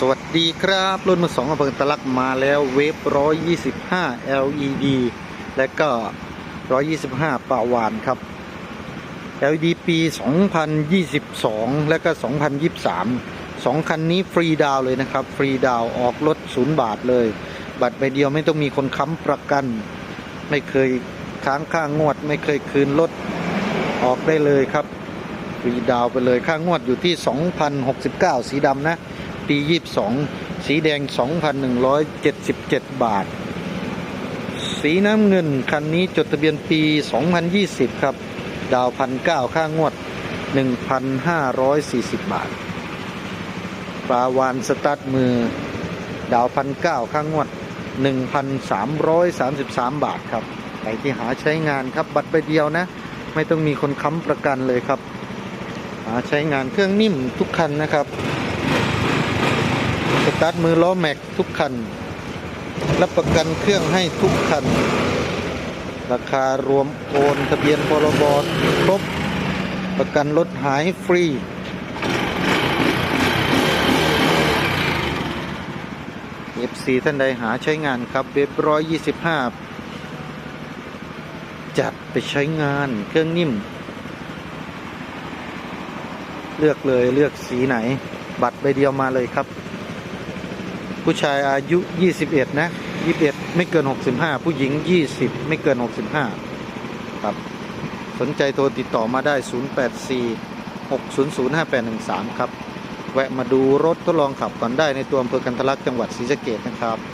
สวัสดีครับ รุ่นมือสองอำเภอตะลักมาแล้วเวฟร้อยยี่สิบห้า LED และก็ร้อยยี่สิบห้าปาวานครับ LED ปี 2022 และก็ 2023สองคันนี้ฟรีดาวเลยนะครับ ฟรีดาวออกรถศูนย์บาทเลย บัตรใบเดียวไม่ต้องมีคนค้ำประกัน ไม่เคยค้างค่างวด ไม่เคยคืนรถออกได้เลยครับ ฟรีดาวไปเลยค่างวดอยู่ที่ 2,069 สีดำนะ ปี 22 สีแดง 2,177 บาท สีน้ำเงินคันนี้จดทะเบียนปี 2020 ครับ ดาวพันเก้าค่างวด 1,540 บาท ปลาวานสตาร์ทมือ ดาวพันเก้าค่างวด 1,333 บาทครับใครที่หาใช้งานครับบัตรใบเดียวนะ ไม่ต้องมีคนค้ำประกันเลยครับ หาใช้งานเครื่องนิ่มทุกคันนะครับ สตาร์ทมือล้อแม็กทุกคัน รับประกันเครื่องให้ทุกคัน ราคารวมโอนทะเบียนพรบครบ ประกันรถหายฟรี FC ท่านใดหาใช้งานครับเว็บร้อยยี่สิบห้าจัดไปใช้งานเครื่องนิ่ม เลือกเลยเลือกสีไหน บัตรใบเดียวมาเลยครับ ผู้ชายอายุ 21 นะ 21 ไม่เกิน 65 ผู้หญิง 20 ไม่เกิน 65 ครับ สนใจโทรติดต่อมาได้ 084 600 5813 ครับ แวะมาดูรถทดลองขับก่อนได้ในตัวอำเภอกันทลักษ์จังหวัดศรีสะเกดนะครับ